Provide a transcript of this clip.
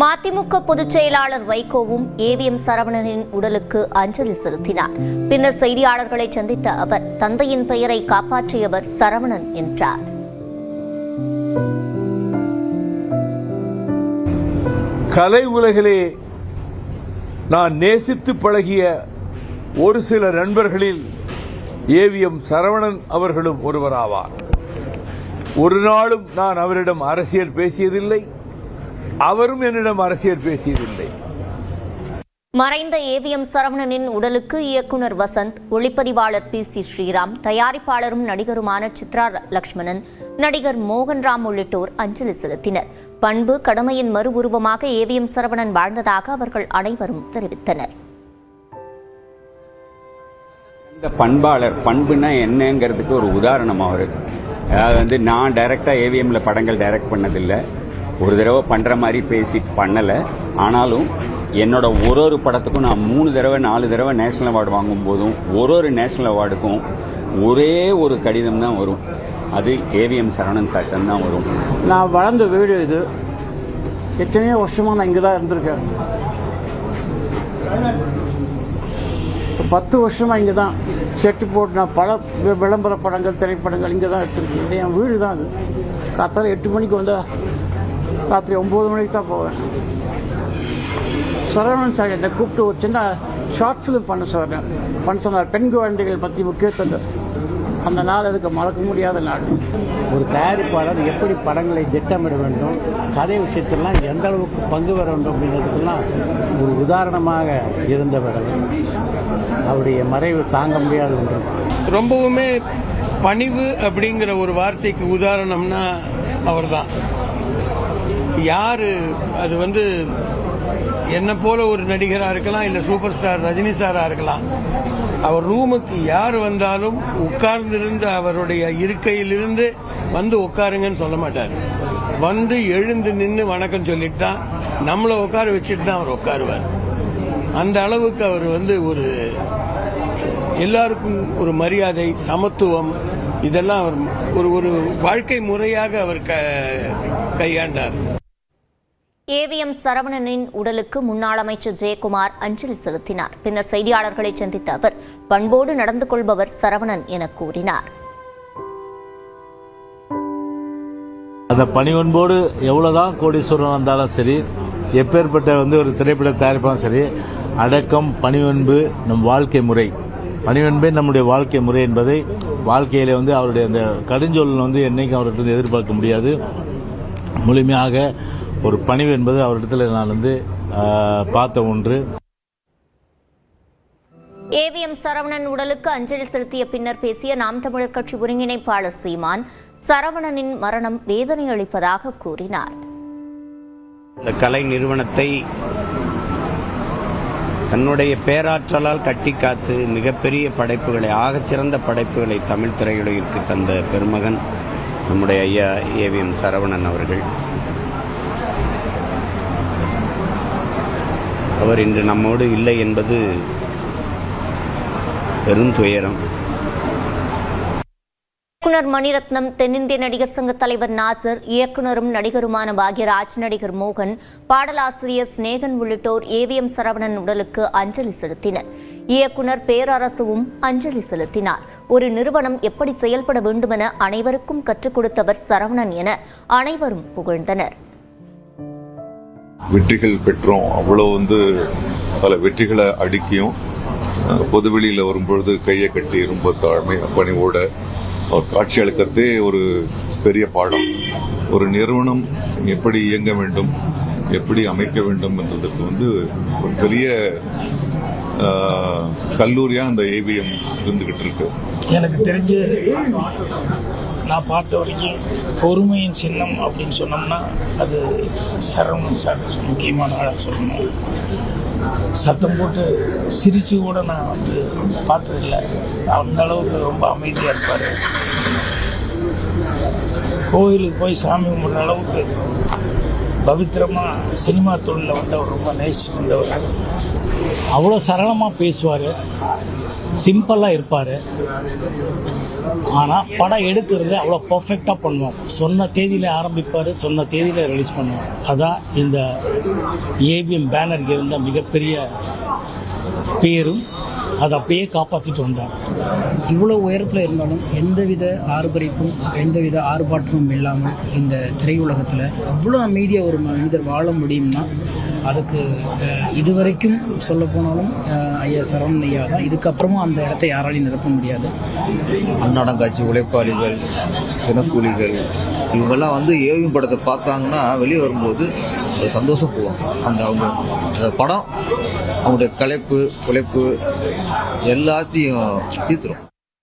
மதிமுக பொதுச் செயலாளர் வைகோவும் ஏவிஎம் சரவணனின் உடலுக்கு அஞ்சலி செலுத்தினார். பின்னர் செய்தியாளர்களை சந்தித்த அவர் தந்தையின் பெயரை காப்பாற்றியவர் சரவணன் என்றார். கலை உலகிலே நான் நேசித்து பழகிய ஒரு சில நண்பர்களில் ஏவிஎம் சரவணன் அவர்களும் ஒருவராவார். ஒரு நாளும் நான் அவரிடம் அரசியல் பேசியதில்லை. அவரும் என்னிடம் அரசியல் பேசியதில்லை. மறைந்த ஏவிஎம் சரவணனின் உடலுக்கு இயக்குனர் வசந்த் ஒளிப்பதிவாளர் பி சி ஸ்ரீராம் தயாரிப்பாளரும் நடிகருமான சித்ரா லக்ஷ்மணன் நடிகர் மோகன்ராம் உள்ளிட்டோர் அஞ்சலி செலுத்தினர். பண்பு கடமையின் மறு உருவமாக ஏவிஎம் சரவணன் வாழ்ந்ததாக அவர்கள் அனைவரும் தெரிவித்தனர். இந்த பண்பாளர் பண்புனா என்னங்கிறதுக்கு ஒரு உதாரணம் அவர். அதாவது வந்து நான் டைரக்டாக ஏவிஎம்ல படங்கள் டைரக்ட் பண்ணதில்லை. ஒரு தடவை பண்ணுற மாதிரி பேசி பண்ணலை. ஆனாலும் என்னோட ஒரு ஒரு படத்துக்கும் நான் மூணு தடவை நாலு தடவை நேஷனல் அவார்டு வாங்கும் போதும் ஒரு ஒரு நேஷனல் அவார்டுக்கும் ஒரே ஒரு கடிதம் தான் வரும். அது ஏவிஎம் சரவணன் சாட்டம் தான் வரும். நான் வளர்ந்த வீடு இது. எத்தனையோ வருஷமாக நான் இங்கே தான் இருந்திருக்கேன். பத்து வருஷமாக இங்கே தான் செட்டு போட்டு நான் பல விளம்பர படங்கள் திரைப்படங்கள் இங்கே தான் எடுத்திருக்கேன் என் வீடு தான் அது. காத்தால எட்டு மணிக்கு வந்தால் ராத்திரி ஒம்பது மணிக்கு தான் போவேன். சரவணன் சார் என்னை கூப்பிட்டு ஒரு சின்ன ஷார்ட் ஃபிலிம் பண்ண சார். பண்ண சொன்னார் பெண் குழந்தைகள் பற்றி முக்கியத்துவம் அந்த நாள் எனக்கு மறக்க முடியாத நாள். ஒரு தயாரிப்பாளர் எப்படி படங்களை திட்டமிட வேண்டும் கதை விஷயத்திலாம் எந்த அளவுக்கு பங்கு பெற வேண்டும் அப்படிங்கிறதுக்கெல்லாம் ஒரு உதாரணமாக இருந்தவர் அவர். அவருடைய மறைவு தாங்க முடியாத ஒன்று. ரொம்பவுமே பணிவு அப்படிங்கிற ஒரு வார்த்தைக்கு உதாரணம்னா அவர்தான். யார் அது வந்து என்ன போல ஒரு நடிகராக இருக்கலாம் இல்லை சூப்பர் ஸ்டார் ரஜினி சாராக இருக்கலாம். அவர் ரூமுக்கு யார் வந்தாலும் உட்கார்ந்திருந்து அவருடைய இருக்கையிலிருந்து வந்து உட்காருங்கன்னு சொல்ல மாட்டார். வந்து எழுந்து நின்று வணக்கம் சொல்லிட்டு தான் நம்மளை உட்கார வச்சுட்டு தான் அவர் உட்காருவார். அந்த அளவுக்கு அவர் வந்து ஒரு எல்லாருக்கும் ஒரு மரியாதை சமத்துவம் இதெல்லாம் அவர் ஒரு ஒரு வாழ்க்கை முறையாக அவர் க கையாண்டார். ஏவிஎம் சரவணனின் உடலுக்கு முன்னாள் அமைச்சர் ஜெயக்குமார் அஞ்சலி செலுத்தினார். பின்னர் செய்தியாளர்களை சந்தித்த அவர் பண்போடு நடந்து கொள்பவர் சரவணன் என கூறினார். அந்த பணிவன்போடு எவ்வளோதான் கோடீஸ்வரன் வந்தாலும் சரி எப்பேற்பட்ட வந்து ஒரு திரைப்பட தயாரிப்பாலும் சரி அடக்கம் பணிவன்பு நம் வாழ்க்கை முறை. பணிவன்பே நம்முடைய வாழ்க்கை முறை என்பதை வாழ்க்கையிலே வந்து அவருடைய அந்த கடுஞ்சொல் வந்து என்னைக்கும் அவர்கிட்ட எதிர்பார்க்க முடியாது. முழுமையாக ஒரு பணிவு என்பது அவரிடத்துல நான் வந்து பார்த்த ஒன்று. ஏவிஎம் சரவணன் உடலுக்கு அஞ்சலி செலுத்திய பின்னர் பேசிய நாம் தமிழர் கட்சி ஒருங்கிணைப்பாளர் சீமான் சரவணனின் மரணம் வேதனை அளிப்பதாக கூறினார். இந்த கலை நிறுவனத்தை தன்னுடைய பேராற்றலால் கட்டி காத்து மிகப்பெரிய படைப்புகளை ஆகச்சிறந்த படைப்புகளை தமிழ் திரையுலகிற்கு தந்த பெருமகன் நம்முடைய ஐயா ஏவிஎம் சரவணன் அவர்கள். அவர் இன்று நம்மோடு இல்லை என்பது பெருந்துயரம் இயக்குனர் மணிரத்னம் தென்னிந்திய நடிகர் சங்க தலைவர் நாசர் இயக்குனரும் நடிகருமான பாக்யராஜ் நடிகர் மோகன் பாடலாசிரியர் சிநேகன் உள்ளிட்டோர் ஏவிஎம் சரவணன் உடலுக்கு அஞ்சலி செலுத்தினர். இயக்குனர் பேரரசுவும் அஞ்சலி செலுத்தினார். ஒரு நிறுவனம் எப்படி செயல்பட வேண்டுமென அனைவருக்கும் கற்றுக் கொடுத்தவர் சரவணன் என அனைவரும் புகழ்ந்தனர். வெற்றிகள் பெற்றோம். அவ்வளோ வந்து பல வெற்றிகளை அடுக்கியும். பொதுவெளியில் வரும்பொழுது கையை கட்டி ரொம்ப தாழ்மை பணிவோட அவர் காட்சி அளிக்கிறதே ஒரு பெரிய பாடம். ஒரு நிறுவனம் எப்படி இயங்க வேண்டும் எப்படி அமைக்க வேண்டும் என்றதுக்கு வந்து ஒரு பெரிய கல்லூரியாக அந்த ஏவிஎம் இருந்துகிட்டு இருக்கு. எனக்கு தெரிஞ்சு நான் பார்த்த வரைக்கும் பொறுமையின் சின்னம் அப்படின்னு சொன்னோம்னா அது சரவணன் சார் முக்கியமான ஆளாக சொல்லணும். சத்தம் போட்டு சிரித்து கூட நான் வந்து பார்த்ததில்ல. அந்த அளவுக்கு ரொம்ப அமைதியாக இருப்பார். கோயிலுக்கு போய் சாமி கும்பிட்ற அளவுக்கு பவித்திரமாக சினிமா தொழிலில் வந்து அவர் ரொம்ப நேசிச்சு வந்தவர் அவ்வளோ சரளமாக பேசுவார். சிம்பிளாக இருப்பார். ஆனால் படம் எடுக்கிறது அவ்வளோ பர்ஃபெக்டாக பண்ணுவார். சொன்ன தேதியில் ஆரம்பிப்பார் சொன்ன தேதியில் ரிலீஸ் பண்ணுவார். அதான் இந்த ஏவிஎம் பேனருக்கு இருந்த மிகப்பெரிய பேரும் அதை அப்படியே காப்பாற்றிட்டு வந்தார். இவ்வளோ உயரத்தில் இருந்தாலும் எந்தவித ஆர்ப்பரிப்பும் எந்தவித ஆர்ப்பாட்டமும் இல்லாமல் இந்த திரையுலகத்தில் அவ்வளோ அமைதியாக ஒரு மனிதர் வாழ முடியும்னா அதுக்கு இதுவரைக்கும் சொல்ல போனாலும் ஐயா சரவணன் ஐயா தான். இதுக்கப்புறமும் அந்த இடத்த யாராலையும் நிரப்ப முடியாது. அன்னடங்காட்சி உழைப்பாளிகள் தினக்கூலிகள் இவங்கெல்லாம் வந்து ஏவிஎம் படத்தை பார்த்தாங்கன்னா வெளியே வரும்போது ஒரு சந்தோஷம் போவாங்க. அந்த அவங்க அந்த படம் அவங்களுடைய களைப்பு உழைப்பு எல்லாத்தையும் தீர்த்துரும்.